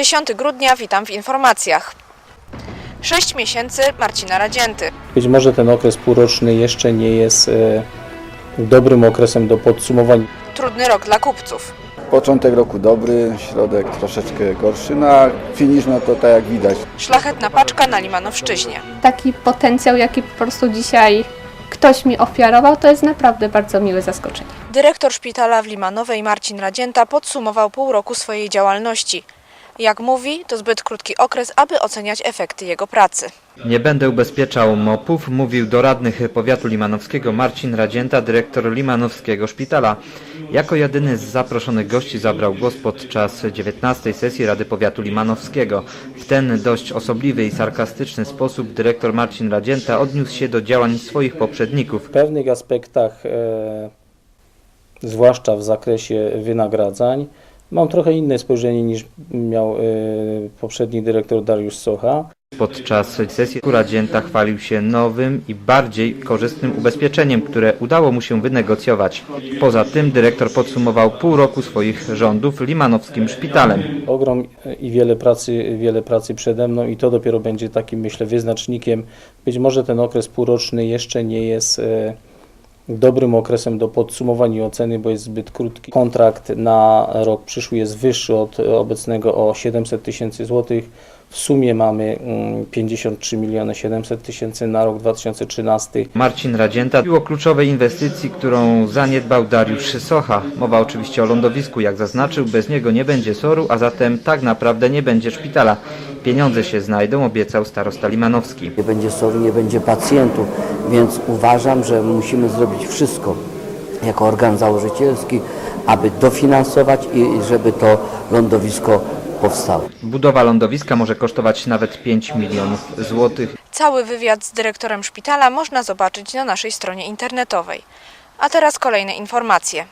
10 grudnia, witam w informacjach. 6 miesięcy Marcina Radzięty. Być może ten okres półroczny jeszcze nie jest e, dobrym okresem do podsumowań. Trudny rok dla kupców. Początek roku dobry, środek troszeczkę gorszy, no a finisz no to tak jak widać. Szlachetna paczka na Limanowszczyźnie. taki potencjał, jaki po prostu dzisiaj ktoś mi ofiarował, to jest naprawdę bardzo miłe zaskoczenie. Dyrektor szpitala w Limanowej Marcin Radzięta podsumował pół roku swojej działalności. Jak mówi, to zbyt krótki okres, aby oceniać efekty jego pracy. Nie będę ubezpieczał MOP-ów, mówił do radnych powiatu limanowskiego Marcin Radzięta, dyrektor limanowskiego szpitala. Jako jedyny z zaproszonych gości zabrał głos podczas 19 sesji Rady Powiatu Limanowskiego. W ten dość osobliwy i sarkastyczny sposób dyrektor Marcin Radzięta odniósł się do działań swoich poprzedników. W pewnych aspektach, e, zwłaszcza w zakresie wynagradzań, mam trochę inne spojrzenie niż miał e, poprzedni dyrektor Dariusz Socha. Podczas sesji Radzięta chwalił się nowym i bardziej korzystnym ubezpieczeniem, które udało mu się wynegocjować. Poza tym dyrektor podsumował pół roku swoich rządów limanowskim szpitalem. Ogrom i wiele pracy, wiele pracy przede mną i to dopiero będzie takim, myślę, wyznacznikiem. Być może ten okres półroczny jeszcze nie jest e, dobrym okresem do podsumowania i oceny, bo jest zbyt krótki. Kontrakt na rok przyszły jest wyższy od obecnego o 700 tysięcy złotych. W sumie mamy mm, 53 miliony 700 tysięcy na rok 2013. Marcin Radzięta mówił o kluczowej inwestycji, którą zaniedbał Dariusz Socha. Mowa oczywiście o lądowisku, jak zaznaczył, bez niego nie będzie soru, a zatem tak naprawdę nie będzie szpitala. Pieniądze się znajdą, obiecał starosta Limanowski. nie będzie SOR, nie będzie pacjentów, więc uważam, że musimy zrobić wszystko jako organ założycielski, aby dofinansować i żeby to lądowisko powstało. Budowa lądowiska może kosztować nawet 5 milionów złotych. Cały wywiad z dyrektorem szpitala można zobaczyć na naszej stronie internetowej. A teraz kolejne informacje.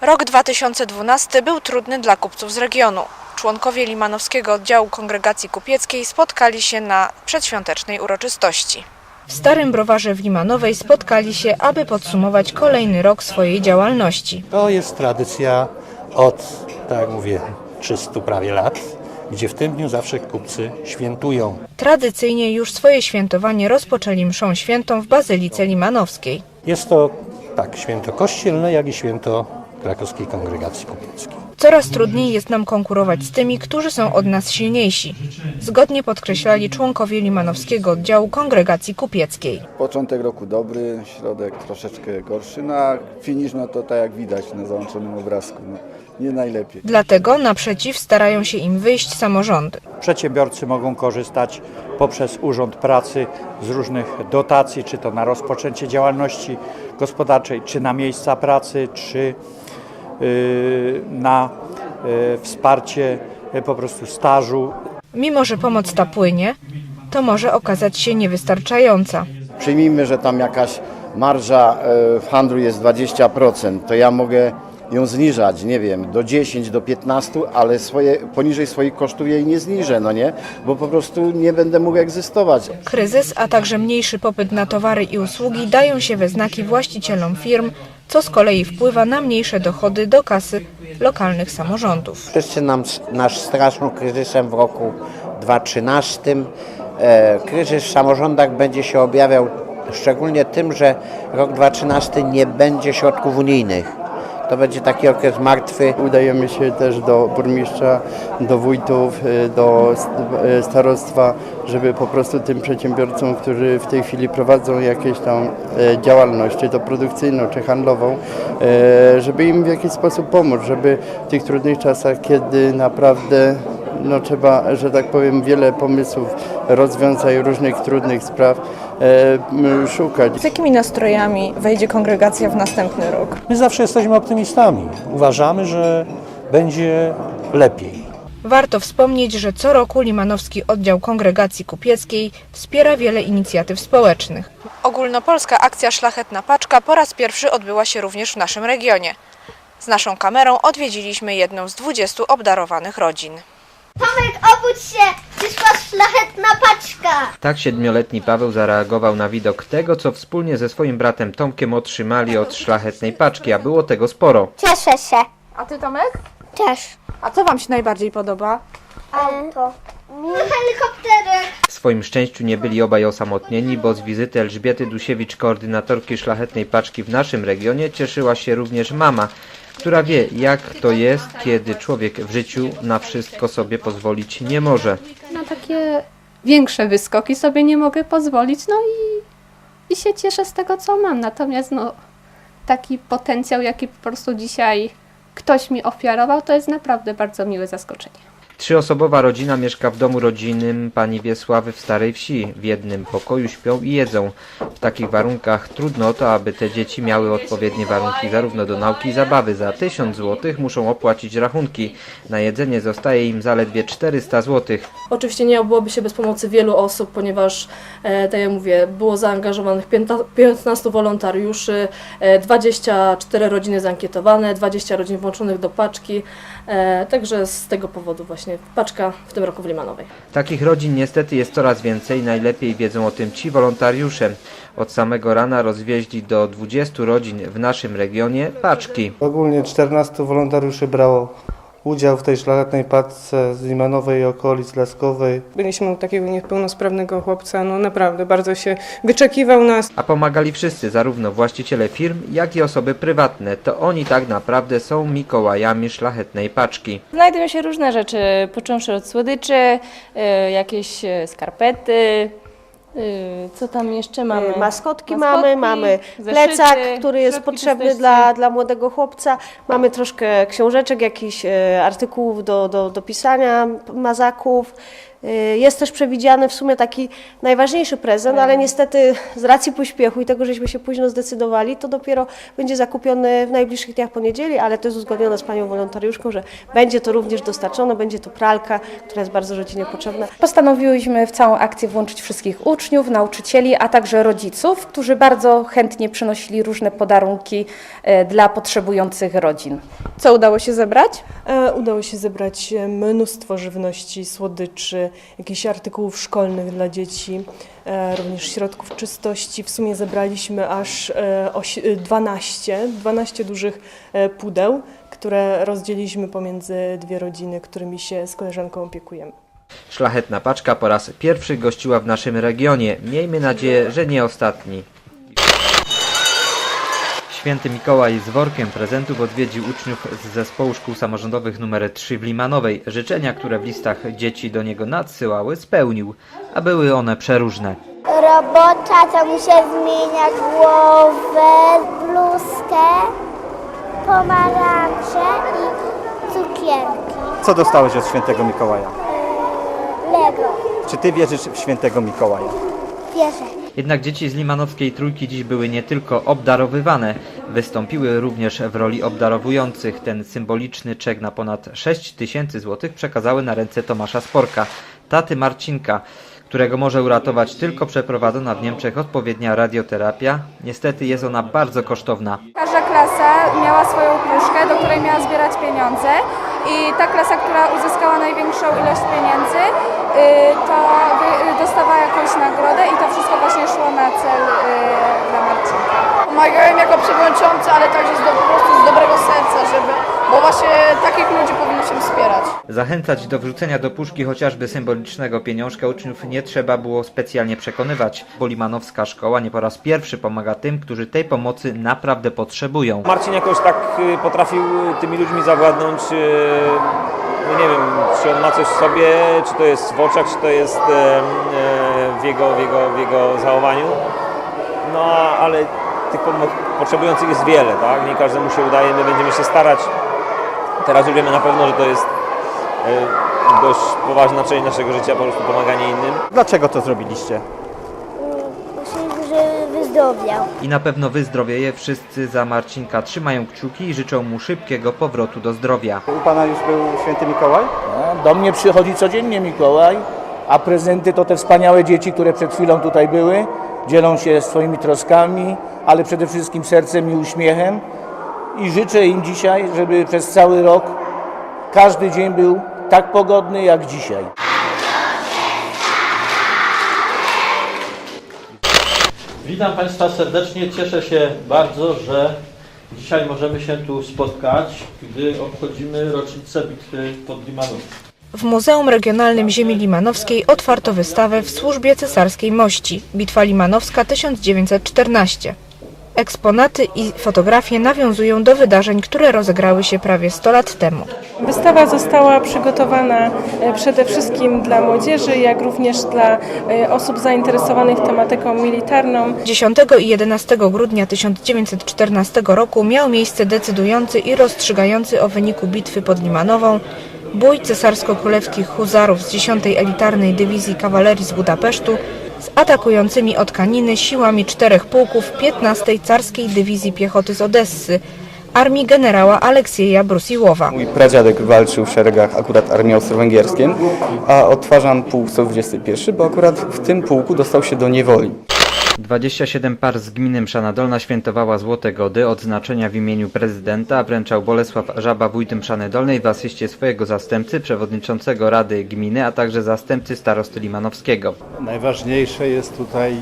Rok 2012 był trudny dla kupców z regionu. Członkowie Limanowskiego Oddziału Kongregacji Kupieckiej spotkali się na przedświątecznej uroczystości. W Starym Browarze w Limanowej spotkali się, aby podsumować kolejny rok swojej działalności. To jest tradycja od, tak jak mówię, 300 prawie lat, gdzie w tym dniu zawsze kupcy świętują. Tradycyjnie już swoje świętowanie rozpoczęli mszą świętą w Bazylice Limanowskiej. Jest to tak święto kościelne, jak i święto krakowskiej kongregacji kupieckiej. Coraz trudniej jest nam konkurować z tymi, którzy są od nas silniejsi. Zgodnie podkreślali członkowie Limanowskiego Oddziału Kongregacji Kupieckiej. Początek roku dobry, środek troszeczkę gorszy, no a finisz no to tak jak widać na załączonym obrazku. No, nie najlepiej. Dlatego naprzeciw starają się im wyjść samorządy. Przedsiębiorcy mogą korzystać poprzez Urząd Pracy z różnych dotacji, czy to na rozpoczęcie działalności gospodarczej, czy na miejsca pracy, czy na y, wsparcie y, po prostu stażu. Mimo, że pomoc ta płynie, to może okazać się niewystarczająca. Przyjmijmy, że tam jakaś marża e, w handlu jest 20%, to ja mogę ją zniżać, nie wiem, do 10, do 15, ale swoje, poniżej swoich kosztów jej nie zniżę, no nie? Bo po prostu nie będę mógł egzystować. Kryzys, a także mniejszy popyt na towary i usługi dają się we znaki właścicielom firm, co z kolei wpływa na mniejsze dochody do kasy lokalnych samorządów. Wszyscy nam, nasz straszną kryzysem w roku 2013. E, kryzys w samorządach będzie się objawiał szczególnie tym, że rok 2013 nie będzie środków unijnych. To będzie taki okres martwy. Udajemy się też do burmistrza, do wójtów, y, do y, starostwa, żeby po prostu tym przedsiębiorcom, którzy w tej chwili prowadzą jakieś tam e, działalność, czy to produkcyjną, czy handlową, żeby im w jakiś sposób pomóc, żeby w tych trudnych czasach, kiedy naprawdę no, trzeba, że tak powiem, wiele pomysłów, rozwiązań różnych trudnych spraw e, szukać. Z jakimi nastrojami wejdzie kongregacja w następny rok? My zawsze jesteśmy optymistami. Uważamy, że będzie lepiej. Warto wspomnieć, że co roku Limanowski Oddział Kongregacji Kupieckiej wspiera wiele inicjatyw społecznych. Ogólnopolska akcja Szlachetna Paczka po raz pierwszy odbyła się również w naszym regionie. Z naszą kamerą odwiedziliśmy jedną z 20 obdarowanych rodzin. Tomek, obudź się! Przyszła szlachetna paczka! Tak siedmioletni Paweł zareagował na widok tego, co wspólnie ze swoim bratem Tomkiem otrzymali od szlachetnej paczki, a było tego sporo. Cieszę się. A ty Tomek? Też. A co Wam się najbardziej podoba? Auto. Mi helikopterek. W swoim szczęściu nie byli obaj osamotnieni, bo z wizyty Elżbiety Dusiewicz, koordynatorki Szlachetnej Paczki w naszym regionie, cieszyła się również mama, która wie, jak to jest, kiedy człowiek w życiu na wszystko sobie pozwolić nie może. Na takie większe wyskoki sobie nie mogę pozwolić, no i, i się cieszę z tego, co mam. Natomiast no, taki potencjał, jaki po prostu dzisiaj ktoś mi ofiarował, to jest naprawdę bardzo miłe zaskoczenie. Trzyosobowa rodzina mieszka w domu rodzinnym pani Wiesławy w Starej Wsi. W jednym pokoju śpią i jedzą. W takich warunkach trudno to, aby te dzieci miały odpowiednie warunki zarówno do nauki i zabawy. Za 1000 zł muszą opłacić rachunki. Na jedzenie zostaje im zaledwie 400 zł. Oczywiście nie obyłoby się bez pomocy wielu osób, ponieważ, e, tak jak mówię, było zaangażowanych 15 wolontariuszy, e, 24 rodziny zankietowane, 20 rodzin włączonych do paczki, e, także z tego powodu właśnie paczka w tym roku w Limanowej. Takich rodzin niestety jest coraz więcej. Najlepiej wiedzą o tym ci wolontariusze. Od samego rana rozwieźli do 20 rodzin w naszym regionie paczki. Ogólnie 14 wolontariuszy brało udział w tej szlachetnej paczce z Limanowej i okolic Laskowej. Byliśmy u takiego niepełnosprawnego chłopca, no naprawdę bardzo się wyczekiwał nas. A pomagali wszyscy, zarówno właściciele firm, jak i osoby prywatne. To oni tak naprawdę są Mikołajami szlachetnej paczki. Znajdują się różne rzeczy, począwszy od słodyczy, y, jakieś y, skarpety, co tam jeszcze mamy? Maskotki, Maskotki, mamy, mamy zeszyty, plecak, który jest środki potrzebny dla, dla młodego chłopca, mamy troszkę książeczek, jakichś e, artykułów do, do, do pisania, mazaków. E, Jest też przewidziany w sumie taki najważniejszy prezent, ale niestety z racji pośpiechu i tego, żeśmy się późno zdecydowali, to dopiero będzie zakupiony w najbliższych dniach po niedzieli, ale to jest uzgodnione z panią wolontariuszką, że będzie to również dostarczone, będzie to pralka, która jest bardzo rodzinie potrzebna. Postanowiłyśmy w całą akcję włączyć wszystkich uczniów, nauczycieli, a także rodziców, którzy bardzo chętnie przynosili różne podarunki e, dla potrzebujących rodzin. Co udało się zebrać? E, Udało się zebrać e, mnóstwo żywności, słodyczy, jakichś artykułów szkolnych dla dzieci, e, również środków czystości. W sumie zebraliśmy aż e, osi- e, 12, 12 dużych e, pudeł, które rozdzieliliśmy pomiędzy dwie rodziny, którymi się z koleżanką opiekujemy. Szlachetna paczka po raz pierwszy gościła w naszym regionie. Miejmy nadzieję, że nie ostatni. Święty Mikołaj z workiem prezentów odwiedził uczniów z zespołu szkół samorządowych nr 3 w Limanowej. Życzenia, które w listach dzieci do niego nadsyłały, spełnił, a były one przeróżne. Robota, to mi się zmienia głowę, bluzkę, pomarańcze i cukierki. Co dostałeś od świętego Mikołaja? Lego. Czy ty wierzysz w świętego Mikołaja? Wierzę. Jednak dzieci z limanowskiej trójki dziś były nie tylko obdarowywane, wystąpiły również w roli obdarowujących. Ten symboliczny czek na ponad 6 tysięcy złotych przekazały na ręce Tomasza Sporka, taty Marcinka, którego może uratować tylko przeprowadzona w Niemczech odpowiednia radioterapia. Niestety jest ona bardzo kosztowna. Każda klasa miała swoją puszkę, do której miała zbierać pieniądze i ta klasa, która uzyskała największą ilość pieniędzy, y, to dostawała jakąś nagrodę i to wszystko właśnie szło na cel y, dla Marcinka. Pomagałem jako przewodniczący, ale także z do, po prostu z dobrego serca, żeby, bo właśnie takich ludzi powinno się wspierać. Zachęcać do wrzucenia do puszki chociażby symbolicznego pieniążka uczniów nie trzeba było specjalnie przekonywać, bo Limanowska Szkoła nie po raz pierwszy pomaga tym, którzy tej pomocy naprawdę potrzebują. Marcin jakoś tak y, potrafił tymi ludźmi zawładnąć, y, no nie wiem, czy on ma coś w sobie, czy to jest w oczach, czy to jest e, w jego, w jego, w jego zachowaniu. No ale tych potrzebujących jest wiele, tak? Nie każdemu się udaje, my będziemy się starać. Teraz już wiemy na pewno, że to jest e, dość poważna część naszego życia, po prostu pomaganie innym. Dlaczego to zrobiliście? Wyzdrowiał. I na pewno wyzdrowieje. Wszyscy za Marcinka trzymają kciuki i życzą mu szybkiego powrotu do zdrowia. U Pana już był święty Mikołaj? No, do mnie przychodzi codziennie Mikołaj, a prezenty to te wspaniałe dzieci, które przed chwilą tutaj były. Dzielą się swoimi troskami, ale przede wszystkim sercem i uśmiechem. I życzę im dzisiaj, żeby przez cały rok każdy dzień był tak pogodny jak dzisiaj. Witam Państwa serdecznie. Cieszę się bardzo, że Dzisiaj możemy się tu spotkać, gdy obchodzimy rocznicę bitwy pod Limanów. W Muzeum Regionalnym Ziemi Limanowskiej otwarto wystawę w służbie cesarskiej mości Bitwa Limanowska 1914. Eksponaty i fotografie nawiązują do wydarzeń, które rozegrały się prawie 100 lat temu. Wystawa została przygotowana e, przede wszystkim dla młodzieży, jak również dla e, osób zainteresowanych tematyką militarną. 10 i 11 grudnia 1914 roku miał miejsce decydujący i rozstrzygający o wyniku bitwy pod Limanową bój cesarsko-królewskich huzarów z 10 Elitarnej Dywizji Kawalerii z Budapesztu z atakującymi od Kaniny siłami czterech pułków 15 Carskiej Dywizji Piechoty z Odessy, armii generała Aleksieja Brusiłowa. Mój pradziadek walczył w szeregach akurat armii austro-węgierskiej, a odtwarzam pułk 121, bo akurat w tym pułku dostał się do niewoli. 27 par z gminy Mszana Dolna świętowała Złote Gody, odznaczenia w imieniu prezydenta, wręczał Bolesław Żaba, wójt Mszany Dolnej w asyście swojego zastępcy, przewodniczącego Rady Gminy, a także zastępcy starosty Limanowskiego. Najważniejsze jest tutaj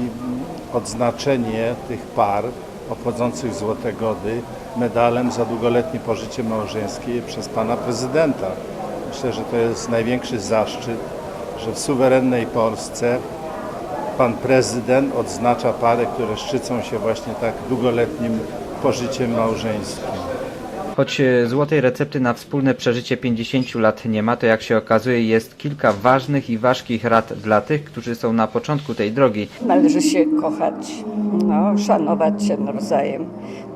odznaczenie tych par obchodzących Złote Gody medalem za długoletnie pożycie małżeńskie przez pana prezydenta. Myślę, że to jest największy zaszczyt, że w suwerennej Polsce pan prezydent odznacza pary, które szczycą się właśnie tak długoletnim pożyciem małżeńskim. Choć e, złotej recepty na wspólne przeżycie 50 lat nie ma, to jak się okazuje jest kilka ważnych i ważkich rad dla tych, którzy są na początku tej drogi. Należy się kochać, no, szanować się nawzajem,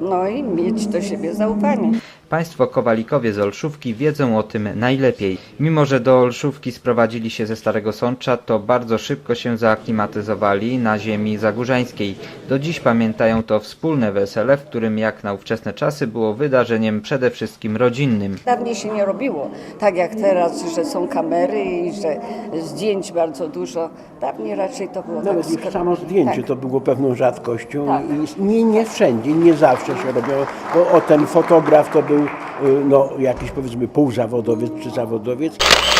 no i mieć do siebie zaufanie. Państwo Kowalikowie z Olszówki wiedzą o tym najlepiej. Mimo, że do Olszówki sprowadzili się ze Starego Sącza, to bardzo szybko się zaaklimatyzowali na ziemi zagórzańskiej. Do dziś pamiętają to wspólne wesele, w którym jak na ówczesne czasy było wydarzeniem przede wszystkim rodzinnym. Dawniej się nie robiło tak jak teraz, że są kamery i że zdjęć bardzo dużo. Dawniej raczej to było Nawet tak. już samo zdjęcie tak. to było pewną rzadkością Tak. i nie, nie wszędzie, nie zawsze się robiło, bo o ten fotograf to był y, no, jakiś powiedzmy półzawodowiec czy zawodowiec.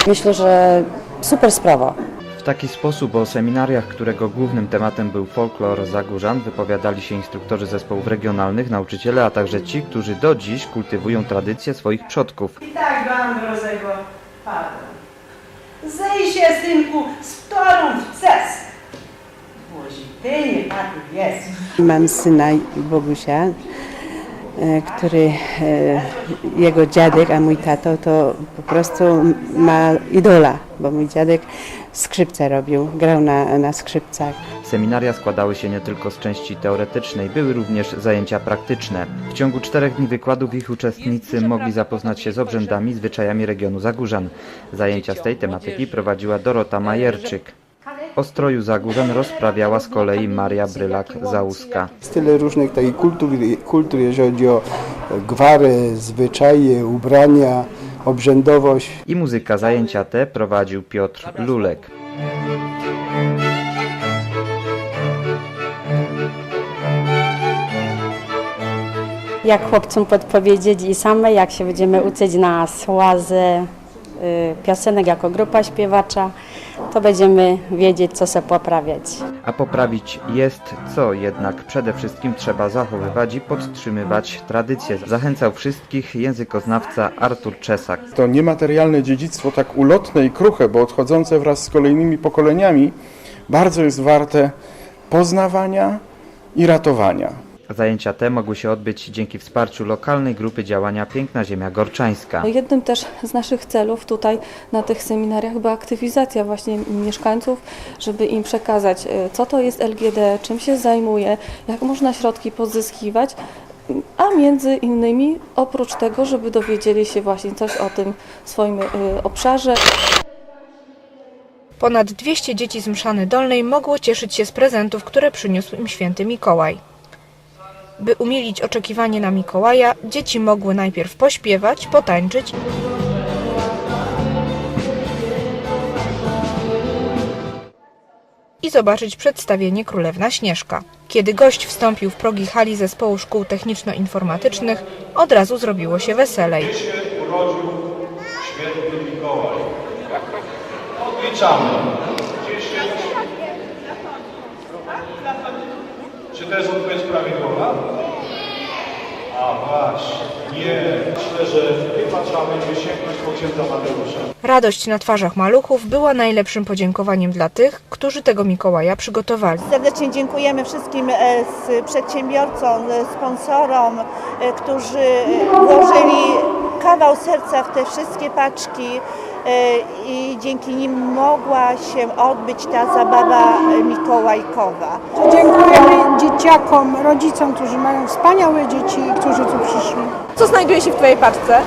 Myślę, że super sprawa. W taki sposób o seminariach, którego głównym tematem był folklor Zagórzan, wypowiadali się instruktorzy zespołów regionalnych, nauczyciele, a także ci, którzy do dziś kultywują tradycje swoich przodków. I tak mam grozego pana. Zej się, synku, z torą w ces. Boże, ty nie patów jest. Mam syna Bogusia, e, który, e, jego dziadek, a mój tato to po prostu ma idola, bo mój dziadek skrzypce robił, grał na, na skrzypcach. Seminaria składały się nie tylko z części teoretycznej, były również zajęcia praktyczne. W ciągu czterech dni wykładów ich uczestnicy mogli zapoznać się z obrzędami, zwyczajami regionu Zagórzan. Zajęcia z tej tematyki prowadziła Dorota Majerczyk. O stroju Zagórzan rozprawiała z kolei Maria Brylak-Załuska. Jest tyle różnych takich kultur, kultur, jeżeli chodzi o gwary, zwyczaje, ubrania, obrzędowość. I muzyka zajęcia te prowadził Piotr Lulek. jak chłopcom podpowiedzieć i same jak się będziemy uczyć na słazę y, piosenek jako grupa śpiewacza, to będziemy wiedzieć, co se poprawiać. A poprawić jest co, jednak przede wszystkim trzeba zachowywać i podtrzymywać tradycje. Zachęcał wszystkich językoznawca Artur Czesak. To niematerialne dziedzictwo, tak ulotne i kruche, bo odchodzące wraz z kolejnymi pokoleniami, bardzo jest warte poznawania i ratowania. Zajęcia te mogły się odbyć dzięki wsparciu lokalnej grupy działania Piękna Ziemia Gorczańska. Jednym też z naszych celów tutaj na tych seminariach była aktywizacja właśnie mieszkańców, żeby im przekazać, e, co to jest LGD, czym się zajmuje, jak można środki pozyskiwać, a między innymi oprócz tego, żeby dowiedzieli się właśnie coś o tym swoim e, obszarze. Ponad 200 dzieci z Mszany Dolnej mogło cieszyć się z prezentów, które przyniósł im święty Mikołaj. By umilić oczekiwanie na Mikołaja, dzieci mogły najpierw pośpiewać, potańczyć i zobaczyć przedstawienie Królewna Śnieżka. Kiedy gość wstąpił w progi hali zespołu szkół techniczno-informatycznych, od razu zrobiło się weselej. urodził święty Mikołaj. Odliczamy. Czy to jest odpowiedź prawidłowa? A właśnie, nie. Myślę, że chyba trzeba będzie sięgnąć po księdza Mateusza. Radość na twarzach maluchów była najlepszym podziękowaniem dla tych, którzy tego Mikołaja przygotowali. Serdecznie dziękujemy wszystkim e, z przedsiębiorcom, e, sponsorom, e, którzy włożyli kawał serca w te wszystkie paczki e, i dzięki nim mogła się odbyć ta zabawa e, mikołajkowa. Dziękujemy dzieciakom, rodzicom, którzy mają wspaniałe dzieci i którzy tu przyszli. Co znajduje się w Twojej paczce?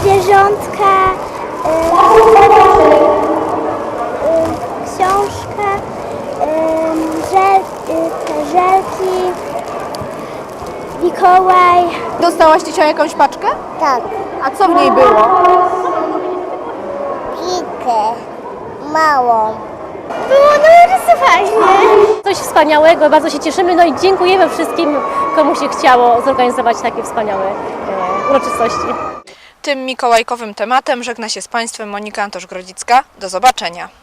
Zwierzątka, książka, żel, te żelki, Mikołaj. Dostałaś dzisiaj jakąś paczkę? Tak. A co w niej było? Kitę. Małą. Było bardzo fajnie. Coś wspaniałego, bardzo się cieszymy, no i dziękujemy wszystkim, komu się chciało zorganizować takie wspaniałe e, uroczystości. Tym mikołajkowym tematem żegna się z Państwem Monika Antosz-Grodzicka. Do zobaczenia.